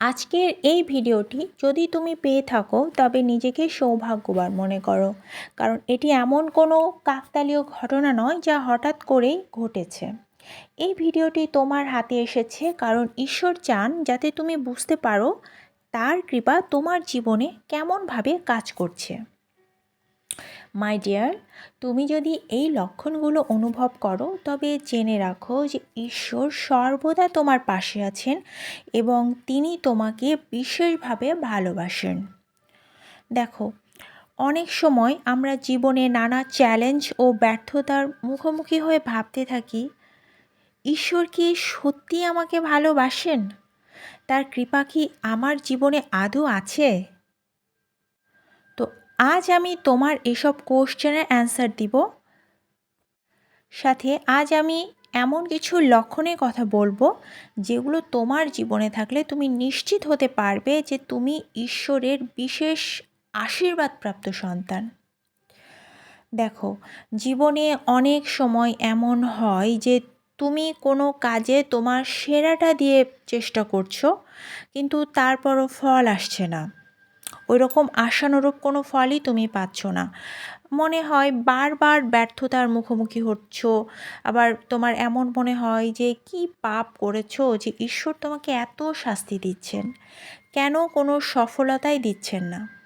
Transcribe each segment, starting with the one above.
আজকের এই ভিডিওটি যদি তুমি পেয়ে থাকো, তবে নিজেকে সৌভাগ্যবান মনে করো। কারণ এটি এমন কোনো কাকতালীয় ঘটনা নয় যা হঠাৎ করেই ঘটেছে। এই ভিডিওটি তোমার হাতে এসেছে কারণ ঈশ্বর চান যাতে তুমি বুঝতে পারো তার কৃপা তোমার জীবনে কেমনভাবে কাজ করছে। মাই ডিয়ার তুমি যদি এই লক্ষণগুলো অনুভব করো, তবে জেনে রাখো যে ঈশ্বর সর্বদা তোমার পাশে আছেন এবং তিনি তোমাকে বিশেষভাবে ভালোবাসেন। দেখো, অনেক সময় আমরা জীবনে নানা চ্যালেঞ্জ ও ব্যর্থতার মুখোমুখি হয়ে ভাবতে থাকি, ঈশ্বর কি সত্যি আমাকে ভালোবাসেন? তার কৃপা কি আমার জীবনে আদৌ আছে? আজ আমি তোমার এসব কোশ্চেনের অ্যান্সার দিব। সাথে আজ আমি এমন কিছু লক্ষণের কথা বলব, যেগুলো তোমার জীবনে থাকলে তুমি নিশ্চিত হতে পারবে যে তুমি ঈশ্বরের বিশেষ আশীর্বাদপ্রাপ্ত সন্তান। দেখো, জীবনে অনেক সময় এমন হয় যে তুমি কোনো কাজে তোমার সেরাটা দিয়ে চেষ্টা করছ, কিন্তু তারপরও ফল আসছে না। ওই রকম আশানুরূপ কোনো ফলই তুমি পাচ্ছ না। মনে হয় বারবার ব্যর্থতার মুখোমুখি হচ্ছ, আবার তোমার এমন মনে হয় যে কি পাপ করেছ যে ঈশ্বর তোমাকে এত শাস্তি দিচ্ছেন। কেন কোনো সফলতাই দিচ্ছেন না।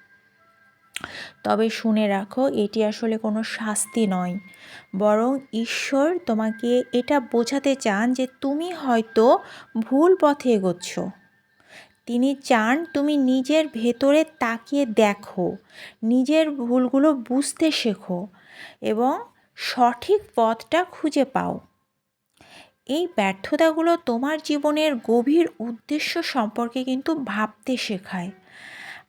তবে শুনে রাখো, এটি আসলে কোনো শাস্তি নয়। বরং ঈশ্বর তোমাকে এটা বোঝাতে চান যে তুমি হয়তো ভুল পথে এগোচ্ছ। তিনি চান তুমি নিজের ভেতরে তাকিয়ে দেখো, নিজের ভুলগুলো বুঝতে শেখো এবং সঠিক পথটা খুঁজে পাও। এই ব্যর্থতাগুলো তোমার জীবনের গভীর উদ্দেশ্য সম্পর্কে কিন্তু ভাবতে শেখায়।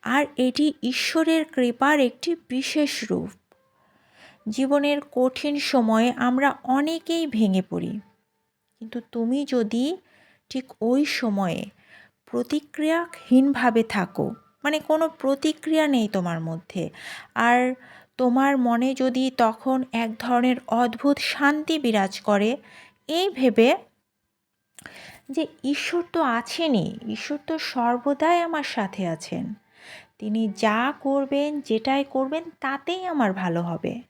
আর এটি ঈশ্বরের কৃপার একটি বিশেষ রূপ। জীবনের কঠিন সময়ে আমরা অনেকেই ভেঙে পড়ি। কিন্তু তুমি যদি ঠিক ওই সময়ে প্রতিক্রিয়াহীনভাবে থাকো। মানে কোনো প্রতিক্রিয়া নেই তোমার মধ্যে। আর তোমার মনে যদি তখন এক ধরনের অদ্ভুত শান্তি বিরাজ করে, এই ভেবে যে ঈশ্বর তো আছেনই, ঈশ্বর তো সর্বদাই আমার সাথে আছেন। তিনি যা করবেন, যেটাই করবেন, তাতেই আমার ভালো হবে।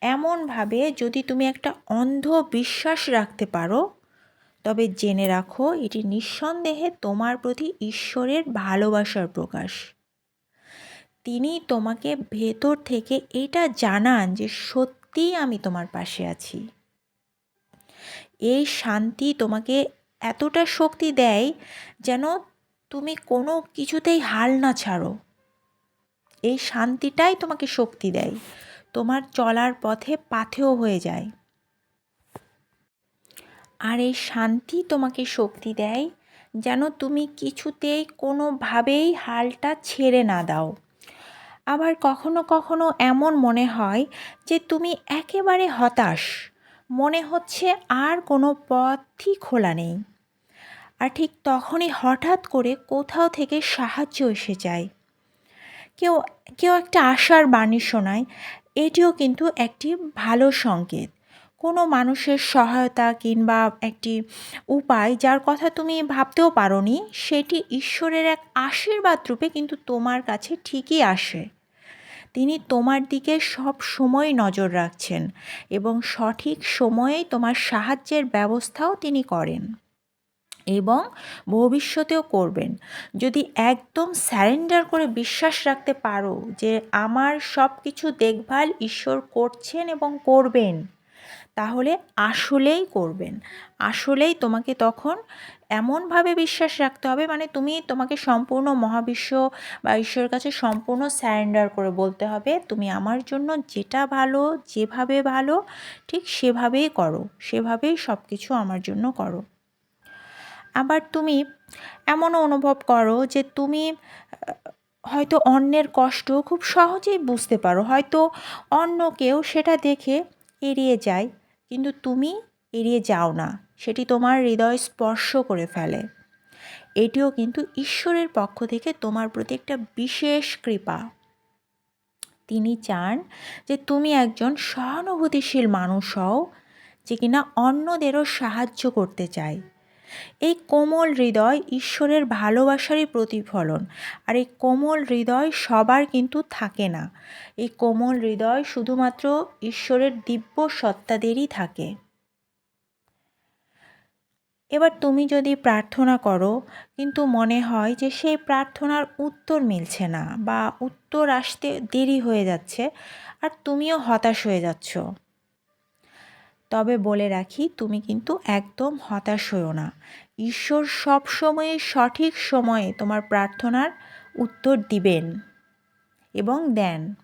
এমনভাবে যদি তুমি একটা অন্ধ বিশ্বাস রাখতে পারো তবে জেনে রাখো, এটি নিঃসন্দেহে তোমার প্রতি ঈশ্বরের ভালোবাসার প্রকাশ। তিনি তোমাকে ভেতর থেকে এটা জানান যে সত্যিই আমি তোমার পাশে আছি। এই শান্তি তোমাকে এতটা শক্তি দেয় যেন তুমি কোনো কিছুতেই হাল না ছাড়ো। এই শান্তিটাই তোমাকে শক্তি দেয়। তোমার চলার পথে পাথেও হয়ে যায়। আর এই শান্তি তোমাকে শক্তি দেয় যেন তুমি কিছুতেই কোনোভাবেই হালটা ছেড়ে না দাও। আবার কখনো কখনো এমন মনে হয় যে তুমি একেবারে হতাশ। মনে হচ্ছে আর কোনো পথই খোলা নেই। আর ঠিক তখনই হঠাৎ করে কোথাও থেকে সাহায্য এসে যায়। কেউ কেউ একটা আশার বাণী শোনায়, এটিও কিন্তু একটি ভালো সংকেত। কোনো মানুষের সহায়তা কিংবা একটি উপায় যার কথা তুমি ভাবতেও পারোনি, সেটি ঈশ্বরের এক আশীর্বাদ রূপে কিন্তু তোমার কাছে ঠিকই আসে। তিনি তোমার দিকে সব সময় নজর রাখছেন এবং সঠিক সময়েই তোমার সাহায্যের ব্যবস্থাও তিনি করেন এবং ভবিষ্যতেও করবেন। যদি একদম স্যারেন্ডার করে বিশ্বাস রাখতে পারো যে আমার সব কিছু দেখভাল ঈশ্বর করছেন এবং করবেন তাহলে আসলেই করবেন। আসলেই তোমাকে তখন এমনভাবে বিশ্বাস রাখতে হবে মানে তুমি তোমাকে সম্পূর্ণ মহাবিশ্ব বা ঈশ্বরের কাছে সম্পূর্ণ স্যারেন্ডার করে বলতে হবে, তুমি আমার জন্য যেটা ভালো, যেভাবে ভালো, ঠিক সেভাবেই করো, সেভাবেই সব কিছু আমার জন্য করো। আবার তুমি এমনও অনুভব করো যে তুমি হয়তো অন্যের কষ্ট খুব সহজেই বুঝতে পারো, হয়তো অন্য কেউ সেটা দেখে এড়িয়ে যায়, কিন্তু তুমি এড়িয়ে যাও না। সেটি তোমার হৃদয় স্পর্শ করে ফেলে। এটিও কিন্তু ঈশ্বরের পক্ষ থেকে তোমার প্রতি একটা বিশেষ কৃপা। তিনি চান যে তুমি একজন সহানুভূতিশীল মানুষ হও, যে কিনা অন্যদেরও সাহায্য করতে চায়। এই কোমল হৃদয় ঈশ্বরের ভালোবাসারই প্রতিফলন, আর এই কোমল হৃদয় সবার কিন্তু থাকে না। এই কোমল হৃদয় শুধুমাত্র ঈশ্বরের দিব্য সত্তাদেরই থাকে। এবার তুমি যদি প্রার্থনা করো, কিন্তু মনে হয় যে সেই প্রার্থনার উত্তর মিলছে না বা উত্তর আসতে দেরি হয়ে যাচ্ছে, আর তুমিও হতাশ হয়ে যাচ্ছ। তবে বলে রাখি, তুমি কিন্তু একদম হতাশ হও না। ঈশ্বর সবসময় সঠিক সময়ে তোমার প্রার্থনার উত্তর দিবেন। এবং দেন,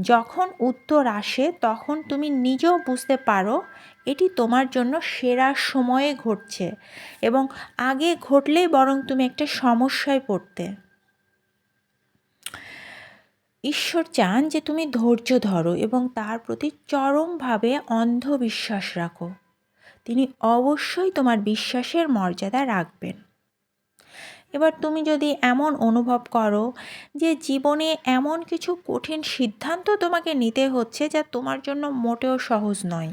যখন উত্তর আসে, তখন তুমি নিজেও বুঝতে পারো, এটি তোমার জন্য সেরা সময়ে ঘটছে। এবং আগে ঘটলেই বরং তুমি একটা সমস্যায় পড়তে। ঈশ্বর চান যে তুমি ধৈর্য ধরো এবং তার প্রতি চরমভাবে অন্ধবিশ্বাস রাখো। তিনি অবশ্যই তোমার বিশ্বাসের মর্যাদা রাখবেন। এবার তুমি যদি এমন অনুভব করো যে জীবনে এমন কিছু কঠিন সিদ্ধান্ত তোমাকে নিতে হচ্ছে যা তোমার জন্য মোটেও সহজ নয়।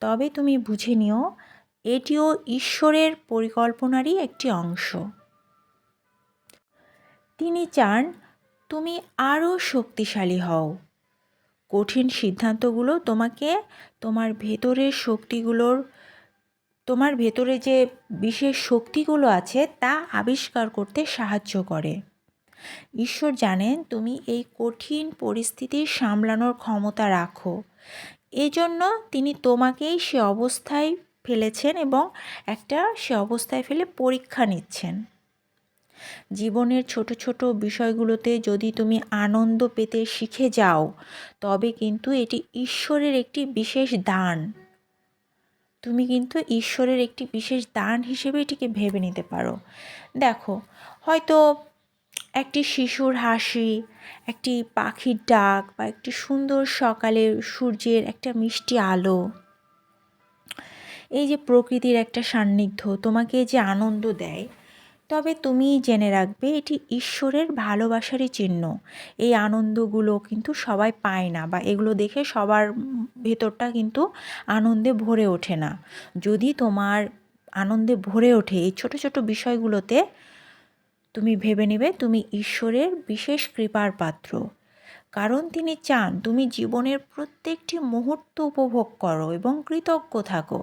তবে তুমি বুঝে নিও, এটিও ঈশ্বরের পরিকল্পনারই একটি অংশ। তিনি চান তুমি আরও শক্তিশালী হও। কঠিন সিদ্ধান্তগুলো তোমাকে তোমার ভেতরের শক্তিগুলোর, তোমার ভেতরে যে বিশেষ শক্তিগুলো আছে তা আবিষ্কার করতে সাহায্য করে। ঈশ্বর জানেন তুমি এই কঠিন পরিস্থিতি সামলানোর ক্ষমতা রাখো। এজন্য তিনি তোমাকেই সে অবস্থায় ফেলেছেন এবং একটা সে অবস্থায় ফেলে পরীক্ষা নিচ্ছেন। জীবনের ছোট ছোট বিষয়গুলোতে যদি তুমি আনন্দ পেতে শিখে যাও, তবে কিন্তু এটি ঈশ্বরের একটি বিশেষ দান। তুমি কিন্তু ঈশ্বরের একটি বিশেষ দান হিসেবে এটিকে ভেবে নিতে পারো। দেখো, হয়তো একটি শিশুর হাসি, একটি পাখির ডাক বা একটি সুন্দর সকালের সূর্যের একটা মিষ্টি আলো, এই যে প্রকৃতির একটা সান্নিধ্য তোমাকে যে আনন্দ দেয় তবে তুমি জেনে রাখবে এটি ঈশ্বরের ভালোবাসারই চিহ্ন। এই আনন্দগুলো কিন্তু সবাই পায় না বা এগুলো দেখে সবার ভেতরটা কিন্তু আনন্দে ভরে ওঠে না। যদি তোমার আনন্দে ভরে ওঠে এই ছোট ছোট বিষয়গুলোতে, তুমি ভেবে নেবে তুমি ঈশ্বরের বিশেষ কৃপার পাত্র। কারণ তিনি চান তুমি জীবনের প্রত্যেকটি মুহূর্ত উপভোগ করো এবং কৃতজ্ঞ থাকো।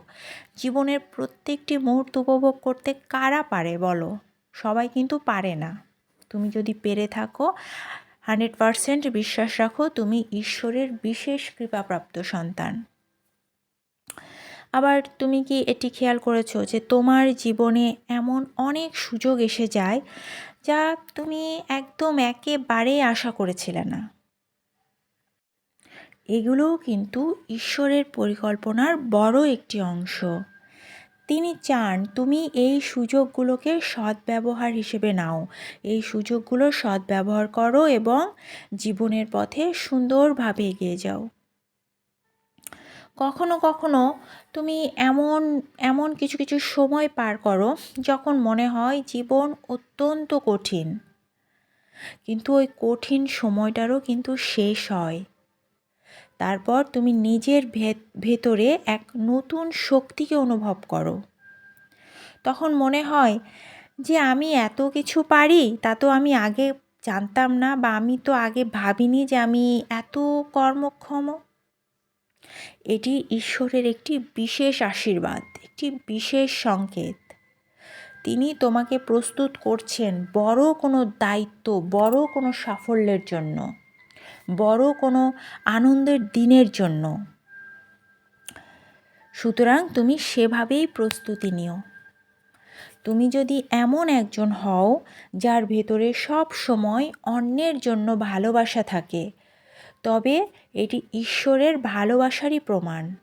জীবনের প্রত্যেকটি মুহূর্ত উপভোগ করতে কারা পারে বলো? সবাই কিন্তু পারে না। তুমি যদি পেরে থাকো, হান্ড্রেড পারসেন্ট বিশ্বাস রাখো, তুমি ঈশ্বরের বিশেষ কৃপাপ্রাপ্ত সন্তান। আবার তুমি কি এটি খেয়াল করেছ যে তোমার জীবনে এমন অনেক সুযোগ এসে যায় যা তুমি একদম একেবারেই আশা করেছিলে না? এগুলোও কিন্তু ঈশ্বরের পরিকল্পনার বড় একটি অংশ। তিনি চান তুমি এই সুযোগগুলোকে সদ্ব্যবহার হিসেবে নাও। এই সুযোগগুলো সদ্ব্যবহার করো এবং জীবনের পথে সুন্দরভাবে এগিয়ে যাও। কখনো কখনো তুমি এমন এমন কিছু কিছু সময় পার করো যখন মনে হয় জীবন অত্যন্ত কঠিন। কিন্তু ওই কঠিন সময়টারও কিন্তু শেষ হয়। তারপর তুমি নিজের ভেতরে এক নতুন শক্তিকে অনুভব করো। তখন মনে হয় যে আমি এত কিছু পারি, তা তো আমি আগে জানতাম না বা আমি তো আগে ভাবিনি যে আমি এত কর্মক্ষম। এটি ঈশ্বরের একটি বিশেষ আশীর্বাদ, একটি বিশেষ সংকেত। তিনি তোমাকে প্রস্তুত করছেন বড় কোনো দায়িত্ব, বড় কোনো সাফল্যের জন্য। বড় কোনো আনন্দের দিনের জন্য। সুতরাং তুমি সেভাবেই প্রস্তুতি নিও। তুমি যদি এমন একজন হও, যার ভেতরে সব সময় অন্যের জন্য ভালোবাসা থাকে, তবে এটি ঈশ্বরের ভালোবাসারই প্রমাণ।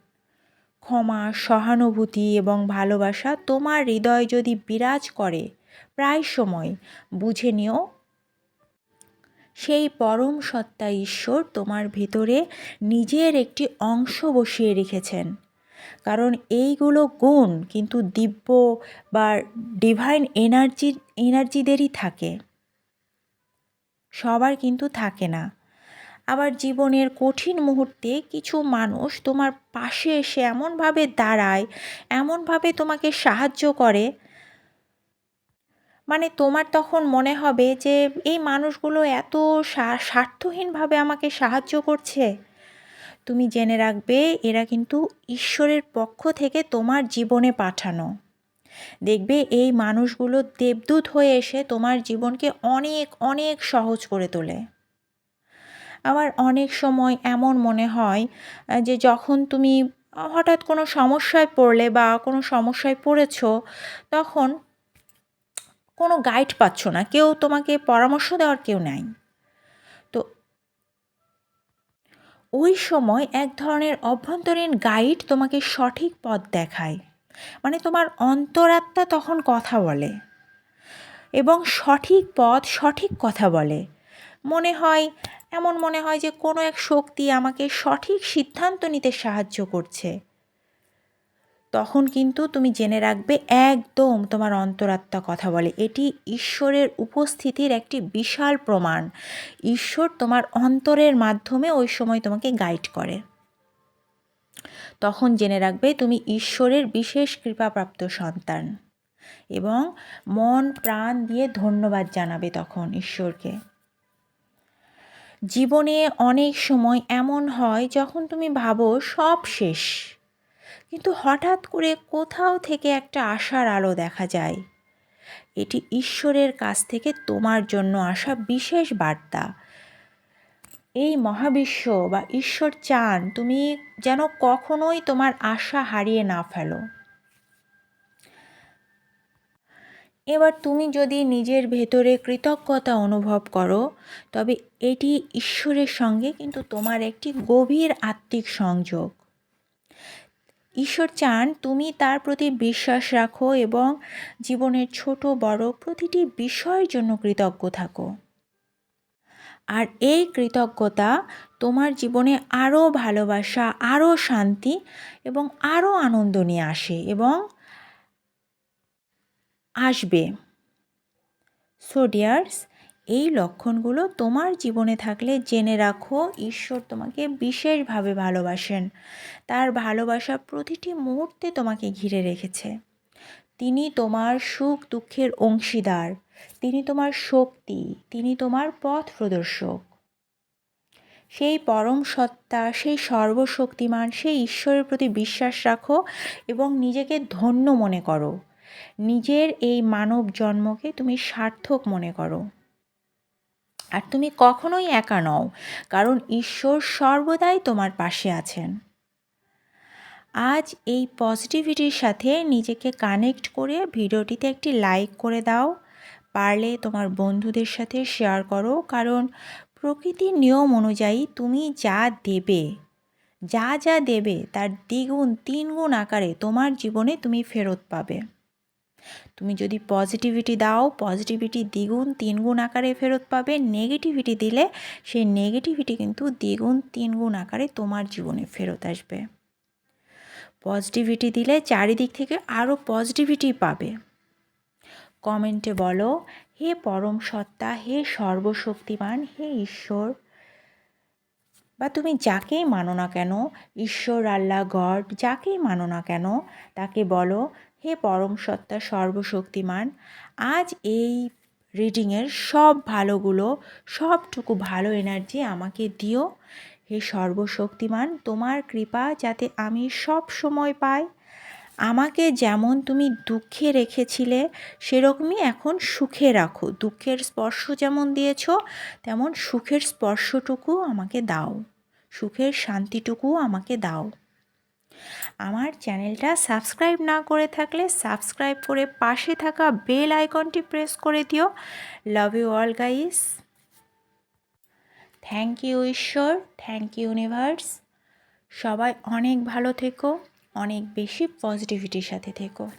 ক্ষমা, সহানুভূতি এবং ভালোবাসা তোমার হৃদয় যদি বিরাজ করে, প্রায় সময় বুঝে নিও সেই পরম সত্তা ঈশ্বর তোমার ভেতরে নিজের একটি অংশ বসিয়ে রেখেছেন। কারণ এইগুলো গুণ কিন্তু দিব্য বা ডিভাইন এনার্জি এনার্জিদেরই থাকে। সবার কিন্তু থাকে না। আবার জীবনের কঠিন মুহূর্তে কিছু মানুষ তোমার পাশে এসে এমনভাবে দাঁড়ায়, এমনভাবে তোমাকে সাহায্য করে মানে তোমার তখন মনে হবে যে এই মানুষগুলো এত স্বা- স্বার্থহীনভাবে আমাকে সাহায্য করছে। তুমি জেনে রাখবে, এরা কিন্তু ঈশ্বরের পক্ষ থেকে তোমার জীবনে পাঠানো। দেখবে এই মানুষগুলো দেবদূত হয়ে এসে তোমার জীবনকে অনেক অনেক সহজ করে তোলে। আমার অনেক সময় এমন মনে হয়, যে যখন তুমি হঠাৎ কোনো সমস্যায় পড়লে বা কোনো সমস্যায় পড়েছো, তখন কোনো গাইড পাচ্ছ না, কেউ তোমাকে পরামর্শ দেওয়ার কেউ নাই। তো ওই সময় এক ধরনের অভ্যন্তরীণ গাইড তোমাকে সঠিক পথ দেখায়। মানে তোমার অন্তরাত্মা তখন কথা বলে এবং সঠিক পথ সঠিক কথা বলে। মনে হয়, এমন মনে হয় যে কোনো এক শক্তি আমাকে সঠিক সিদ্ধান্ত নিতে সাহায্য করছে। তখন কিন্তু তুমি জেনে রাখবে, একদম তোমার অন্তরাত্মা কথা বলে। এটি ঈশ্বরের উপস্থিতির একটি বিশাল প্রমাণ। ঈশ্বর তোমার অন্তরের মাধ্যমে ওই সময় তোমাকে গাইড করে। তখন জেনে রাখবে তুমি ঈশ্বরের বিশেষ কৃপাপ্রাপ্ত সন্তান এবং মন, প্রাণ দিয়ে ধন্যবাদ জানাবে তখন ঈশ্বরকে। জীবনে অনেক সময় এমন হয়, যখন তুমি ভাবো সব শেষ। কিন্তু হঠাৎ করে কোথাও থেকে একটা আশার আলো দেখা যায়। এটি ঈশ্বরের কাছ থেকে তোমার জন্য আসা বিশেষ বার্তা। এই মহাবিশ্ব বা ঈশ্বর চান তুমি যেন কখনোই তোমার আশা হারিয়ে না ফেলো। এবার তুমি যদি নিজের ভেতরে কৃতজ্ঞতা অনুভব করো, তবে এটি ঈশ্বরের সঙ্গে কিন্তু তোমার একটি গভীর আত্মিক সংযোগ। ঈশ্বর চান তুমি তার প্রতি বিশ্বাস রাখো এবং জীবনের ছোট, বড় প্রতিটি বিষয়ের জন্য কৃতজ্ঞ থাকো। আর এই কৃতজ্ঞতা তোমার জীবনে আরও ভালোবাসা, আরও শান্তি এবং আরও আনন্দ নিয়ে আসে এবং আসবে। সো ডিয়ার্স এই লক্ষণগুলো তোমার জীবনে থাকলে জেনে রাখো, ঈশ্বর তোমাকে বিশেষভাবে ভালোবাসেন। তার ভালোবাসা প্রতিটি মুহূর্তে তোমাকে ঘিরে রেখেছে। তিনি তোমার সুখ দুঃখের অংশীদার, তিনি তোমার শক্তি, তিনি তোমার পথ প্রদর্শক। সেই পরম সত্তা, সেই সর্বশক্তিমান, সেই ঈশ্বরের প্রতি বিশ্বাস রাখো এবং নিজেকে ধন্য মনে করো। নিজের এই মানব জন্মকে তুমি সার্থক মনে করো। আর তুমি কখনোই একা নও, কারণ ঈশ্বর সর্বদাই তোমার পাশে আছেন। আজ এই পজিটিভিটির সাথে নিজেকে কানেক্ট করে ভিডিওটিতে একটি লাইক করে দাও, পারলে তোমার বন্ধুদের সাথে শেয়ার করো, কারণ প্রকৃতির নিয়ম অনুযায়ী তুমি যা দেবে, যা যা দেবে তার দ্বিগুণ, তিনগুণ আকারে তোমার জীবনে তুমি ফেরত পাবে। তুমি যদি পজিটিভিটি দাও পজিটিভিটি দ্বিগুণ তিনগুণ আকারে ফেরত পাবে। নেগেটিভিটি দিলে সেই নেগেটিভিটি কিন্তু দ্বিগুণ তিনগুণ আকারে তোমার জীবনে ফেরত আসবে। পজিটিভিটি দিলে চারিদিক থেকে আরও পজিটিভিটি পাবে। কমেন্টে বলো, হে পরম সত্তা, হে সর্বশক্তিমান, হে ঈশ্বর, বা তুমি যাকেই মানো না কেন, ঈশ্বর, আল্লাহ, গড, যাকেই মানো না কেন, তাকে বলো হে পরম সত্তা সর্বশক্তিমান, আজ এই রিডিংয়ের সব ভালোগুলো, সবটুকু ভালো এনার্জি আমাকে দিও। হে সর্বশক্তিমান, তোমার কৃপা যাতে আমি সব সময় পাই। আমাকে যেমন তুমি দুঃখে রেখেছিলে, সেরকমই এখন সুখে রাখো। দুঃখের স্পর্শ যেমন দিয়েছ, তেমন সুখের স্পর্শটুকু আমাকে দাও। সুখের শান্তিটুকু আমাকে দাও। আমার চ্যানেলটা সাবস্ক্রাইব না করে থাকলে সাবস্ক্রাইব করে পাশে থাকা বেল আইকনটি প্রেস করে দিও। Love you all guys thank you ঈশ্বর। থ্যাংক ইউ ইউনিভার্স সবাই অনেক ভালো থেকো, অনেক বেশি পজিটিভিটির সাথে থেকো।